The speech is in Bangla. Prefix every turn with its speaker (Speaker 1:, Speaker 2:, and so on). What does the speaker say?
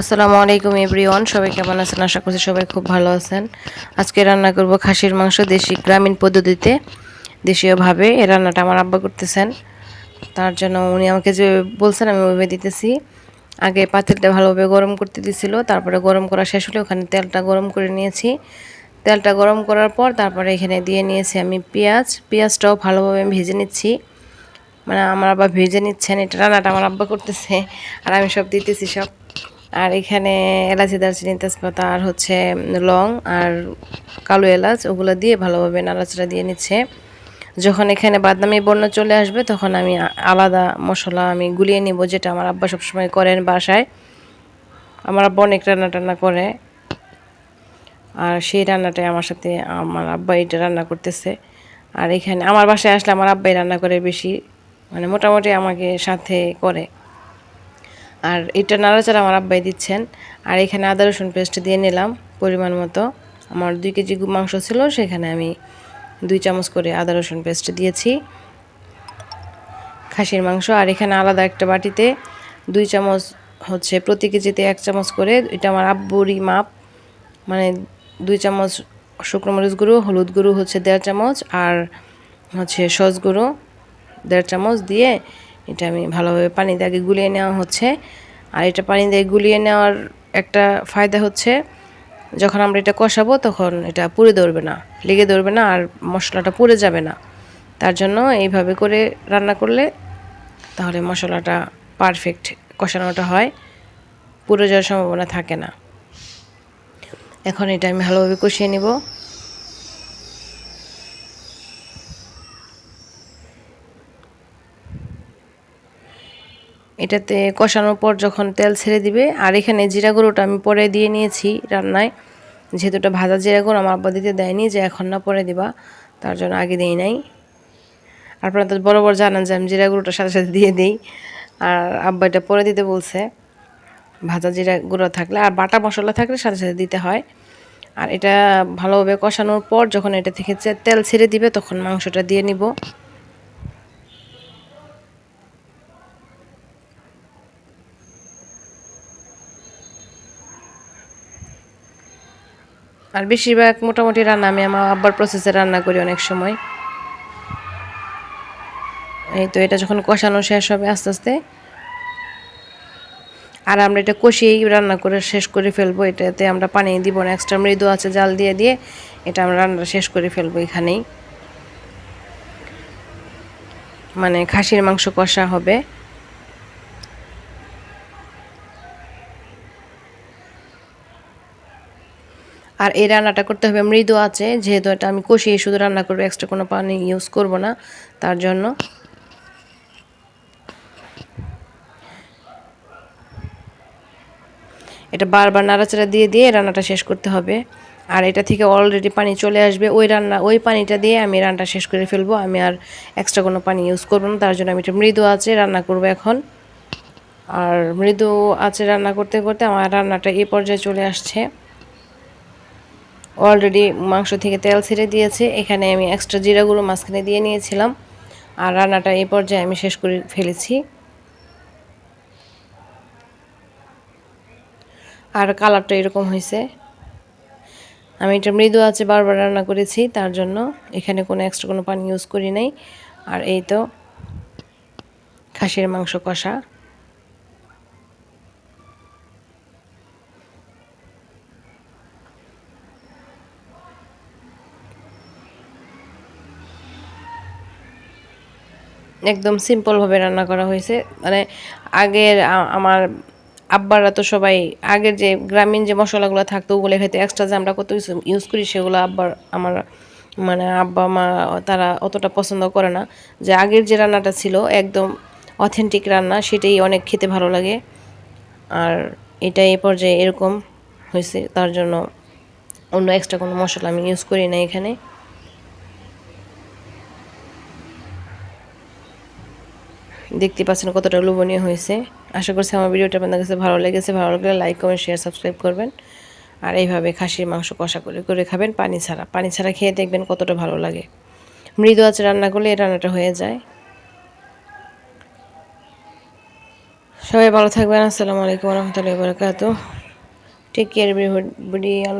Speaker 1: আসসালামু আলাইকুম, এভরিওয়ান। সবাই কেমন আছেন? আশা করছি সবাই খুব ভালো আছেন। আজকে রান্না করব খাসির মাংস দেশি গ্রামীণ পদ্ধতিতে, দেশীয়ভাবে। এই রান্নাটা আমার আব্বা করতেছেন। তার জন্য উনি আমাকে যে বলছেন, আমি ওইভাবে দিতেছি। আগে পাতিলটা ভালোভাবে গরম করতে দিছিল। তারপরে গরম করা শেষ হলে ওখানে তেলটা গরম করে নিয়েছি। তেলটা গরম করার পর তারপরে এখানে দিয়ে নিয়েছি আমি পেঁয়াজ। পেঁয়াজটাও ভালোভাবে আমি ভেজে নিচ্ছি। মানে আমার আব্বা ভেজে নিচ্ছেন। এটা রান্নাটা আমার আব্বা করতেছে। আর আমি সব দিতেছি সব। আর এখানে এলাচি, দারচিনি, তেজপাতা আর হচ্ছে লং আর কালো এলাচ, ওগুলো দিয়ে ভালোভাবে নাড়াচাড়া দিয়ে নিচ্ছে। যখন এখানে বাদামি বর্ণ চলে আসবে, তখন আমি আলাদা মশলা আমি গুলিয়ে নিব, যেটা আমার আব্বা সবসময় করেন বাসায়। আমার আব্বা অনেক রান্না টান্না করে, আর সেই রান্নাটাই আমার সাথে আমার আব্বা এটা রান্না করতেছে। আর এখানে আমার বাসায় আসলে আমার আব্বাই রান্না করে বেশি মানে মোটামুটি আমাকে সাথে করে। আর এটা নাড়াচাড়া আমার আব্বাই দিচ্ছেন। আর এখানে আদা, রসুন পেস্ট দিয়ে নিলাম পরিমাণ মতো। আমার দুই কেজি মাংস ছিল, সেখানে আমি দুই চামচ করে আদা, রসুন পেস্ট দিয়েছি। খাসির মাংস, আর এখানে আলাদা একটা বাটিতে দুই চামচ হচ্ছে প্রতি কেজিতে এক চামচ করে। এটা আমার আব্বুরই মাপ। মানে দুই চামচ শুকনো মরিচ গুঁড়ো, হলুদ গুঁড়ো হচ্ছে দেড় চামচ, আর হচ্ছে সস গুঁড়ো দেড় চামচ দিয়ে এটা আমি ভালোভাবে পানি দিয়ে আগে গুলিয়ে নেওয়া হচ্ছে। আর এটা পানি দিয়ে গুলিয়ে নেওয়ার একটা ফায়দা হচ্ছে, যখন আমরা এটা কষাবো তখন এটা পুড়ে ধরবে না, লেগে ধরবে না আর মশলাটা পুড়ে যাবে না। তার জন্য এইভাবে করে রান্না করলে তাহলে মশলাটা পারফেক্ট কষানোটা হয়, পুড়ে যাওয়ার সম্ভাবনা থাকে না। এখন এটা আমি ভালোভাবে কষিয়ে নিব। এটাতে কষানোর পর যখন তেল ছেড়ে দিবে, আর এখানে জিরা গুঁড়োটা আমি পরে দিয়ে নিয়েছি রান্নায়। যেহেতু এটা ভাজা জিরা গুঁড়ো, আমার আব্বা দিতে দেয়নি যে এখন না পরে দিবা, তার জন্য আগে দিই নাই। আপনারা তো বড় জানান যে আমি জিরা গুঁড়োটা সাথে সাথে দিয়ে দিই, আর আব্বা এটা পরে দিতে বলছে। ভাজা জিরা গুঁড়ো থাকলে, আর বাটা মশলা থাকলে সাথে সাথে দিতে হয়। আর এটা ভালোভাবে কষানোর পর যখন এটা থেকে তেল ছেড়ে দিবে, তখন মাংসটা দিয়ে নিব। আর বেশিরভাগ মোটামুটি রান্না আমি আমার আব্বার প্রসেসে রান্না করি অনেক সময়। এই তো এটা যখন কষানো শেষ হবে আস্তে আস্তে। আর আমরা এটা কষিয়েই রান্না করে শেষ করে ফেলব, এটাতে আমরা পানি দিব না এক্সট্রা মৃদু আছে জাল দিয়ে দিয়ে এটা আমরা রান্না শেষ করে ফেলব এখানেই। মানে খাসির মাংস কষা হবে। আর এই রান্নাটা করতে হবে, মৃদু আছে, যেহেতু এটা আমি কষিয়ে শুধু রান্না করব এক্সট্রা কোনো পানি ইউজ করব না তার জন্য। এটা বারবার নাড়াচাড়া দিয়ে দিয়ে রান্নাটা শেষ করতে হবে। আর এটা থেকে অলরেডি পানি চলে আসবে, ওই রান্না, ওই পানিটা দিয়ে আমি রান্নাটা শেষ করে ফেলব। আমি আর এক্সট্রা কোনো পানি ইউজ করব না, তার জন্য আমি এটা মৃদু আছে রান্না করব এখন। আর মৃদু আছে রান্না করতে করতে আমার রান্নাটা এই পর্যায়ে চলে আসছে। অলরেডি মাংস থেকে তেল ছেড়ে দিয়েছে। এখানে আমি এক্সট্রা জিরাগুলো মাঝখানে দিয়ে নিয়েছিলাম। আর রান্নাটা এই পর্যায়ে আমি শেষ করে ফেলেছি। আর কালারটা এরকম হয়েছে। আমি এটা মৃদু আছে বারবার রান্না করেছি, তার জন্য এখানে কোনো এক্সট্রা কোনো পানি ইউজ করি নাই। আর এই তো খাসির মাংস কষা। একদম সিম্পলভাবে রান্না করা হয়েছে। মানে আগের আমার আব্বারা তো সবাই আগের যে গ্রামীণ যে মশলাগুলো থাকতো ওগুলো খেতে এক্সট্রা যে আমরা কত ইউজ করি সেগুলো আব্বার, আমার মানে আব্বা, মা তারা অতটা পছন্দ করে না। যে আগের যে রান্নাটা ছিল একদম অথেন্টিক রান্না, সেটাই অনেক খেতে ভালো লাগে। আর এটা এ পর্যায়ে এরকম হয়েছে, তার জন্য অন্য এক্সট্রা কোনো মশলা আমি ইউজ করি না এখানে। দেখতে পাচ্ছেন কতটা লোভনীয় হয়েছে। আশা করছি আমার ভিডিওটা আপনাদের কাছে ভালো লেগেছে। ভালো লাগলে লাইক কমেন্ট শেয়ার সাবস্ক্রাইব করবেন। আর এইভাবে খাসির মাংস কষা করে করে খাবেন পানি ছাড়া। পানি ছাড়া খেয়ে দেখবেন কতটা ভালো লাগে। মৃদু আছে রান্না করলে এই রান্নাটা হয়ে যায়। সবাই ভালো থাকবেন। আসসালামু আলাইকুম রহমতুল্লাহ বরকাত টেক কেয়ার এভরিবডি